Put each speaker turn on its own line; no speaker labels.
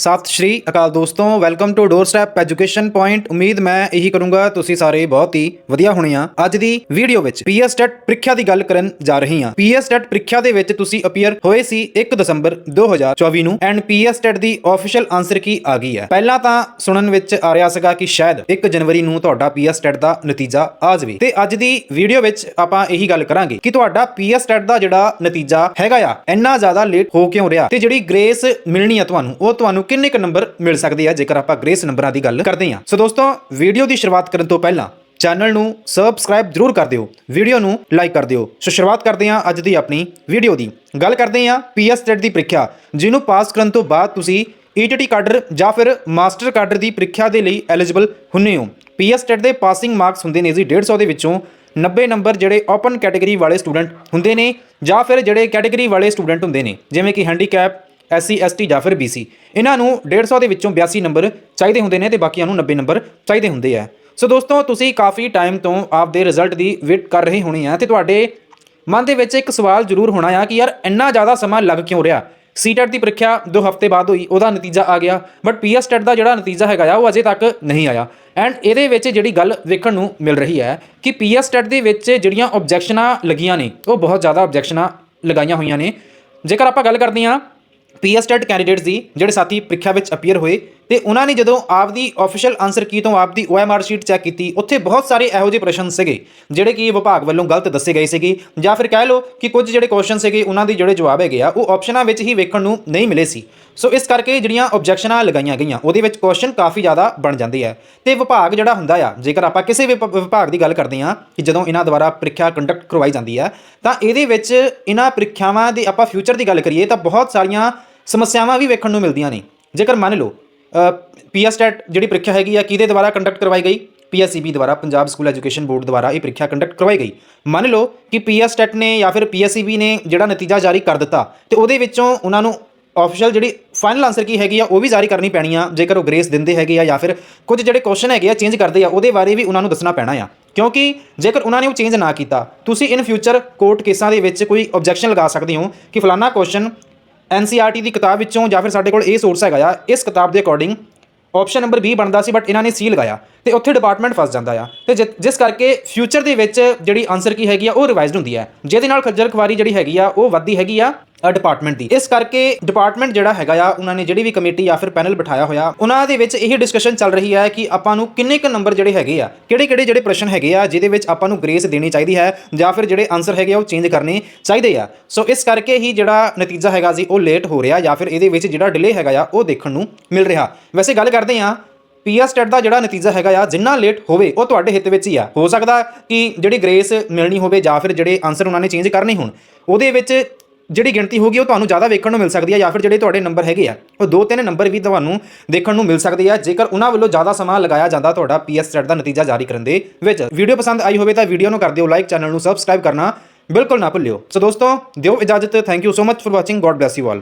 ਸਤਿ ਸ਼੍ਰੀ ਅਕਾਲ ਦੋਸਤੋ welcome to doorstep education point ਉਮੀਦ ਮੈਂ ਇਹੀ ਕਰੂੰਗਾ, ਤੁਸੀਂ ਸਾਰੇ ਬਹੁਤ ਹੀ ਵਧੀਆ ਹੋਣੇ ਆ। ਅੱਜ ਦੀ ਵੀਡੀਓ ਵਿੱਚ ਪੀਐਸ ਟੈਟ ਪ੍ਰੀਖਿਆ ਦੀ ਗੱਲ ਕਰਨ ਜਾ ਰਹੀ ਹਾਂ। ਪੀਐਸ ਟੈਟ ਪ੍ਰੀਖਿਆ ਦੇ ਵਿੱਚ ਤੁਸੀਂ ਅਪੀਅਰ ਹੋਏ ਸੀ 1 ਦਸੰਬਰ 2024 ਨੂੰ ਐਂਡ ਪੀਐਸ ਟੈਟ ਦੀ ਆਫੀਸ਼ੀਅਲ ਆਨਸਰ ਕੀ ਆ ਗਈ ਹੈ? ਪਹਿਲਾਂ ਤਾਂ ਸੁਣਨ ਵਿੱਚ ਆ ਰਿਹਾ ਸੀਗਾ ਕਿ ਸ਼ਾਇਦ 1 ਜਨਵਰੀ ਨੂੰ ਤੁਹਾਡਾ ਪੀਐਸ ਟੈਟ ਦਾ ਨਤੀਜਾ ਆ ਜਾਵੇ। ਤੇ ਅੱਜ ਦੀ ਵੀਡੀਓ ਵਿੱਚ ਆਪਾਂ ਇਹੀ ਗੱਲ ਕਰਾਂਗੇ ਕਿ ਤੁਹਾਡਾ ਪੀਐਸ ਟੈਟ ਦਾ ਜਿਹੜਾ ਨਤੀਜਾ ਹੈਗਾ ਆ, ਇੰਨਾ ਜ਼ਿਆਦਾ ਲੇਟ ਹੋ ਕਿਉਂ ਰਿਹਾ? ਤੇ ਜਿਹੜੀ ਗ੍ਰੇਸ ਮਿਲਣੀ ਆ ਤੁਹਾਨੂੰ, ਉਹ ਤੁਹਾਨੂੰ ਕਿੰਨੇ ਕੁ ਨੰਬਰ ਮਿਲ ਸਕਦੇ ਆ, ਜੇਕਰ ਆਪਾਂ ਗ੍ਰੇਸ ਨੰਬਰਾਂ ਦੀ ਗੱਲ ਕਰਦੇ ਹਾਂ। ਸੋ ਦੋਸਤੋ, ਵੀਡੀਓ ਦੀ ਸ਼ੁਰੂਆਤ ਕਰਨ ਤੋਂ ਪਹਿਲਾਂ ਚੈਨਲ ਨੂੰ ਸਬਸਕ੍ਰਾਈਬ ਜਰੂਰ ਕਰ ਦਿਓ, ਵੀਡੀਓ ਨੂੰ ਲਾਈਕ ਕਰ ਦਿਓ। ਸੋ ਸ਼ੁਰੂਆਤ ਕਰਦੇ ਹਾਂ ਅੱਜ ਦੀ ਆਪਣੀ ਵੀਡੀਓ ਦੀ। ਗੱਲ ਕਰਦੇ ਹਾਂ ਪੀਐਸ ਟੈਟ ਦੀ ਪ੍ਰੀਖਿਆ, ਜਿਹਨੂੰ ਪਾਸ ਕਰਨ ਤੋਂ ਬਾਅਦ ਤੁਸੀਂ ਈਟੀਟੀ ਕਾਡਰ ਜਾਂ ਫਿਰ ਮਾਸਟਰ ਕਾਡਰ ਦੀ ਪ੍ਰੀਖਿਆ ਦੇ ਲਈ ਐਲੀਜੀਬਲ ਹੁੰਨੇ ਹੋ। ਪੀਐਸ ਟੈਟ ਦੇ ਪਾਸਿੰਗ ਮਾਰਕਸ ਹੁੰਦੇ ਨੇ ਜੀ 150 ਦੇ ਵਿੱਚੋਂ 90 ਨੰਬਰ ਜਿਹੜੇ ਓਪਨ ਕੈਟਾਗਰੀ ਵਾਲੇ ਸਟੂਡੈਂਟ ਹੁੰਦੇ ਨੇ ਜਾਂ ਫਿਰ ਜਿਹੜੇ ਕੈਟਾਗਰੀ ਵਾਲੇ ਸਟੂਡੈਂਟ ਹੁੰਦੇ ਨੇ, ਜਿਵੇਂ ਕਿ ਹੈਂਡੀਕੈਪ ਐਸਸੀ, ਐਸਟੀ ਜਾਂ ਫਿਰ ਬੀਸੀ। ਇਹਨਾਂ ਨੂੰ 150 ਦੇ ਵਿੱਚੋਂ 82 ਨੰਬਰ ਚਾਹੀਦੇ ਹੁੰਦੇ ਨੇ ਤੇ ਬਾਕੀਆਂ ਨੂੰ 90 ਨੰਬਰ ਚਾਹੀਦੇ ਹੁੰਦੇ ਆ। ਸੋ ਦੋਸਤੋ, ਤੁਸੀਂ ਕਾਫੀ ਟਾਈਮ ਤੋਂ ਆਪਦੇ ਰਿਜ਼ਲਟ ਦੀ ਵੇਟ ਕਰ ਰਹੇ ਹੋਣੇ ਆ ਤੇ ਤੁਹਾਡੇ ਮਨ ਦੇ ਵਿੱਚ ਇੱਕ ਸਵਾਲ ਜ਼ਰੂਰ ਹੋਣਾ ਆ ਕਿ ਯਾਰ ਇੰਨਾ ਜ਼ਿਆਦਾ ਸਮਾਂ ਲੱਗ ਕਿਉਂ ਰਿਹਾ? ਸੀਟੈਟ ਦੀ ਪ੍ਰੀਖਿਆ 2 ਹਫ਼ਤੇ ਬਾਅਦ ਹੋਈ, ਉਹਦਾ ਨਤੀਜਾ ਆ ਗਿਆ ਬਟ ਪੀਐਸ ਟੈਟ ਦਾ ਜਿਹੜਾ ਨਤੀਜਾ ਹੈਗਾ ਆ, ਉਹ ਅਜੇ ਤੱਕ ਨਹੀਂ ਆਇਆ। ਐਂਡ ਇਹਦੇ ਵਿੱਚ ਜਿਹੜੀ ਗੱਲ ਵੇਖਣ ਨੂੰ ਮਿਲ ਰਹੀ ਹੈ ਕਿ ਪੀਐਸ ਟੈਟ ਦੇ ਵਿੱਚ ਜਿਹੜੀਆਂ ਆਬਜੈਕਸ਼ਨਾਂ ਲੱਗੀਆਂ ਨੇ, ਉਹ ਬਹੁਤ ਜ਼ਿਆਦਾ ਆਬਜੈਕਸ਼ਨਾਂ ਲਗਾਈਆਂ ਹੋਈਆਂ ਨੇ। ਜੇਕਰ ਆਪਾਂ ਗੱਲ ਕਰਦੇ ਹਾਂ ਪੀਐਸ ਟੈਟ ਕੈਂਡੀਡੇਟਸ ਦੀ ਜਿਹੜੇ ਸਾਥੀ ਪ੍ਰੀਖਿਆ ਵਿੱਚ ਅਪੀਅਰ ਹੋਏ ਤੇ ਉਹਨਾਂ ਨੇ ਜਦੋਂ ਆਪਦੀ ਆਫੀਸ਼ੀਅਲ ਆਨਸਰ ਕੀ ਤੋਂ ਆਪਦੀ OMR ਸ਼ੀਟ ਚੈੱਕ ਕੀਤੀ, ਉੱਥੇ ਬਹੁਤ ਸਾਰੇ ਇਹੋ ਜਿਹੇ ਪ੍ਰਸ਼ਨ ਸੀਗੇ, ਜਿਹੜੇ ਕਿ ਵਿਭਾਗ ਵੱਲੋਂ ਗਲਤ ਦੱਸੇ ਗਏ ਸੀਗੇ, ਜਾਂ ਫਿਰ ਕਹਿ ਲਓ ਕਿ ਕੁਝ ਜਿਹੜੇ ਕੁਐਸਚਨ ਸੀਗੇ, ਉਹਨਾਂ ਦੇ ਜਿਹੜੇ ਜਵਾਬ ਹੈਗੇ ਆ, ਉਹ ਆਪਸ਼ਨਾਂ ਵਿੱਚ ਹੀ ਵੇਖਣ ਨੂੰ ਨਹੀਂ ਮਿਲੇ ਸੀ। ਸੋ ਇਸ ਕਰਕੇ ਜਿਹੜੀਆਂ ਆਬਜੈਕਸ਼ਨਾਂ ਲਗਾਈਆਂ ਗਈਆਂ, ਉਹਦੇ ਵਿੱਚ ਕੁਐਸਚਨ ਕਾਫੀ ਜ਼ਿਆਦਾ ਬਣ ਜਾਂਦੇ ਆ। ਤੇ ਵਿਭਾਗ ਜਿਹੜਾ ਹੁੰਦਾ ਆ, ਜੇਕਰ ਆਪਾਂ ਕਿਸੇ ਵੀ ਵਿਭਾਗ ਦੀ ਗੱਲ ਕਰਦੇ ਆ ਕਿ ਜਦੋਂ ਇਹਨਾਂ ਦੁਆਰਾ ਪ੍ਰੀਖਿਆ ਕੰਡਕਟ ਕਰਵਾਈ ਜਾਂਦੀ ਆ, ਤਾਂ ਇਹਦੇ ਵਿੱਚ ਇਹਨਾਂ ਪ੍ਰੀਖਿਆਵਾਂ ਦੀ ਆਪਾਂ ਫਿਊਚਰ ਦੀ ਗੱਲ ਕਰੀਏ, ਤਾਂ ਬਹੁਤ ਸਾਰੀਆਂ ਸਮੱਸਿਆਵਾਂ ਵੀ ਵੇਖਣ ਨੂੰ ਮਿਲਦੀਆਂ ਨੇ। ਜੇਕਰ ਮੰਨ ਲਓ ਪੀਐਸ ਟੈਟ ਜਿਹੜੀ ਪ੍ਰੀਖਿਆ ਹੈਗੀ ਆ, ਕਿਹਦੇ ਦੁਆਰਾ ਕੰਡਕਟ ਕਰਵਾਈ ਗਈ? ਪੀਐਸਸੀਬੀ ਦੁਆਰਾ, ਪੰਜਾਬ ਸਕੂਲ ਐਜੂਕੇਸ਼ਨ ਬੋਰਡ ਦੁਆਰਾ ਇਹ ਪ੍ਰੀਖਿਆ ਕੰਡਕਟ ਕਰਵਾਈ ਗਈ। ਮੰਨ ਲਓ ਕਿ ਪੀਐਸ ਟੈਟ ਨੇ ਜਾਂ ਫਿਰ ਪੀਐਸਸੀਬੀ ਨੇ ਜਿਹੜਾ ਨਤੀਜਾ ਜਾਰੀ ਕਰ ਦਿੱਤਾ, ਤੇ ਉਹਦੇ ਵਿੱਚੋਂ ਉਹਨਾਂ ਨੂੰ ਆਫੀਸ਼ੀਅਲ ਜਿਹੜੀ ਫਾਈਨਲ ਆਨਸਰ ਕੀ ਹੈਗੀ ਆ, ਉਹ ਵੀ ਜਾਰੀ ਕਰਨੀ ਪੈਣੀ ਆ, ਜੇਕਰ ਉਹ ਗ੍ਰੇਸ ਦਿੰਦੇ ਹੈਗੇ ਆ ਜਾਂ ਫਿਰ ਕੁਝ ਜਿਹੜੇ ਕੁਐਸਚਨ ਹੈਗੇ ਆ ਚੇਂਜ ਕਰਦੇ ਆ, ਉਹਦੇ ਬਾਰੇ ਵੀ ਉਹਨਾਂ ਨੂੰ ਦੱਸਣਾ ਪੈਣਾ ਆ। ਕਿਉਂਕਿ ਜੇਕਰ ਉਹਨਾਂ ਨੇ ਉਹ ਚੇਂਜ ਨਾ ਕੀਤਾ, ਤੁਸੀਂ ਇਨ ਫਿਊਚਰ ਕੋਰਟ ਕੇਸਾਂ ਦੇ ਵਿੱਚ ਕੋਈ ਆਬਜੈਕਸ਼ਨ ਲਗਾ ਸਕਦੇ ਹੋ ਕਿ ਫਲਾਨਾ ਕੁਐਸਚਨ ਐਨਸੀਆਰਟੀ ਦੀ ਕਿਤਾਬ ਵਿੱਚੋਂ ਜਾਂ ਫਿਰ ਸਾਡੇ ਕੋਲ ਇਹ ਸੋਰਸ ਹੈਗਾ ਆ, ਇਸ ਕਿਤਾਬ ਦੇ ਅਕੋਰਡਿੰਗ ਆਪਸ਼ਨ ਨੰਬਰ 20 ਬਣਦਾ ਸੀ ਬਟ ਇਹਨਾਂ ਨੇ ਸੀ ਲਗਾਇਆ ਤੇ ਉੱਥੇ ਡਿਪਾਰਟਮੈਂਟ ਫਸ ਜਾਂਦਾ ਆ। ਤੇ ਜਿ- ਜਿਸ ਕਰਕੇ ਫਿਊਚਰ ਦੇ ਵਿੱਚ ਜਿਹੜੀ ਆਨਸਰ ਕੀ ਹੈਗੀ ਆ, ਉਹ ਰਿਵਾਈਜ਼ਡ ਹੁੰਦੀ ਹੈ ਜਿਹਦੇ ਨਾਲ ਖੱਜਲ ਖਵਾਰੀ ਜਿਹੜੀ ਹੈਗੀ ਆ, ਉਹ ਵੱਧਦੀ ਹੈਗੀ ਆ। ਡਿਪਾਰਟਮੈਂਟ ਦੀ। ਇਸ ਕਰਕੇ ਡਿਪਾਰਟਮੈਂਟ ਜਿਹੜਾ ਹੈਗਾ ਆ, ਉਹਨਾਂ ਨੇ ਜਿਹੜੀ ਵੀ ਕਮੇਟੀ ਜਾਂ ਫਿਰ ਪੈਨਲ ਬਿਠਾਇਆ ਹੋਇਆ, ਉਹਨਾਂ ਦੇ ਵਿੱਚ ਇਹ ਡਿਸਕਸ਼ਨ ਚੱਲ ਰਹੀ ਹੈ ਕਿ ਆਪਾਂ ਨੂੰ ਕਿੰਨੇ ਕੁ ਨੰਬਰ ਜਿਹੜੇ ਹੈਗੇ ਆ ਕਿਹੜੇ ਕਿਹੜੇ ਜਿਹੜੇ ਪ੍ਰਸ਼ਨ ਹੈਗੇ ਆ, ਜਿਹਦੇ ਵਿੱਚ ਆਪਾਂ ਨੂੰ ਗ੍ਰੇਸ ਦੇਣੀ ਚਾਹੀਦੀ ਹੈ ਜਾਂ ਫਿਰ ਜਿਹੜੇ ਆਨਸਰ ਹੈਗੇ ਆ, ਉਹ ਚੇਂਜ ਕਰਨੇ ਚਾਹੀਦੇ ਆ। ਸੋ ਇਸ ਕਰਕੇ ਹੀ ਜਿਹੜਾ ਨਤੀਜਾ ਹੈਗਾ ਸੀ, ਉਹ ਲੇਟ ਹੋ ਰਿਹਾ ਜਾਂ ਫਿਰ ਇਹਦੇ ਵਿੱਚ ਜਿਹੜਾ ਡਿਲੇ ਹੈਗਾ ਆ, ਉਹ ਦੇਖਣ ਨੂੰ ਮਿਲ ਰਿਹਾ। ਵੈਸੇ ਗੱਲ ਕਰਦੇ ਆ ਪੀਐਸ ਟੈਟ ਦਾ ਜਿਹੜਾ ਨਤੀਜਾ ਹੈਗਾ ਆ, ਜਿੰਨਾ ਲੇਟ ਹੋਵੇ, ਉਹ ਤੁਹਾਡੇ ਹਿੱਤ ਵਿੱਚ ਹੀ ਆ। ਹੋ ਸਕਦਾ ਕਿ ਜਿਹੜੀ ਗ੍ਰੇਸ ਮਿਲਣੀ ਹੋਵੇ ਜਾਂ ਫਿਰ ਜਿਹੜੇ ਆਨਸਰ ਉਹਨਾਂ ਨੇ ਚੇਂਜ ਕਰਨੇ ਹੋਣ, ਉਹਦੇ ਵਿੱਚ ਜਿਹੜੀ ਗਿਣਤੀ ਹੋਗੀ ਉਹ ਤੁਹਾਨੂੰ ਜ਼ਿਆਦਾ ਵੇਖਣ ਨੂੰ ਮਿਲ ਸਕਦੀ ਹੈ ਜਾਂ ਫਿਰ ਜਿਹੜੇ ਤੁਹਾਡੇ ਨੰਬਰ ਹੈਗੇ ਆ, ਉਹ ਦੋ ਤਿੰਨ ਨੰਬਰ ਵੀ ਤੁਹਾਨੂੰ ਦੇਖਣ ਨੂੰ ਮਿਲ ਸਕਦੇ ਆ ਜੇਕਰ ਉਹਨਾਂ ਵੱਲੋਂ ਜ਼ਿਆਦਾ ਸਮਾਂ ਲਗਾਇਆ ਜਾਂਦਾ ਤੁਹਾਡਾ ਪੀਐਸ ਟੈਟ ਦਾ ਨਤੀਜਾ ਜਾਰੀ ਕਰਨ ਦੇ ਵਿੱਚ। ਵੀਡੀਓ ਪਸੰਦ ਆਈ ਹੋਵੇ ਤਾਂ ਵੀਡੀਓ ਨੂੰ ਕਰ ਦਿਓ ਲਾਈਕ ਚੈਨਲ ਨੂੰ ਸਬਸਕ੍ਰਾਈਬ ਕਰਨਾ ਬਿਲਕੁਲ ਨਾ ਭੁੱਲਿਓ। ਸੋ ਦੋਸਤੋ, ਦਿਓ ਇਜਾਜ਼ਤ thank you so much for watching God bless you all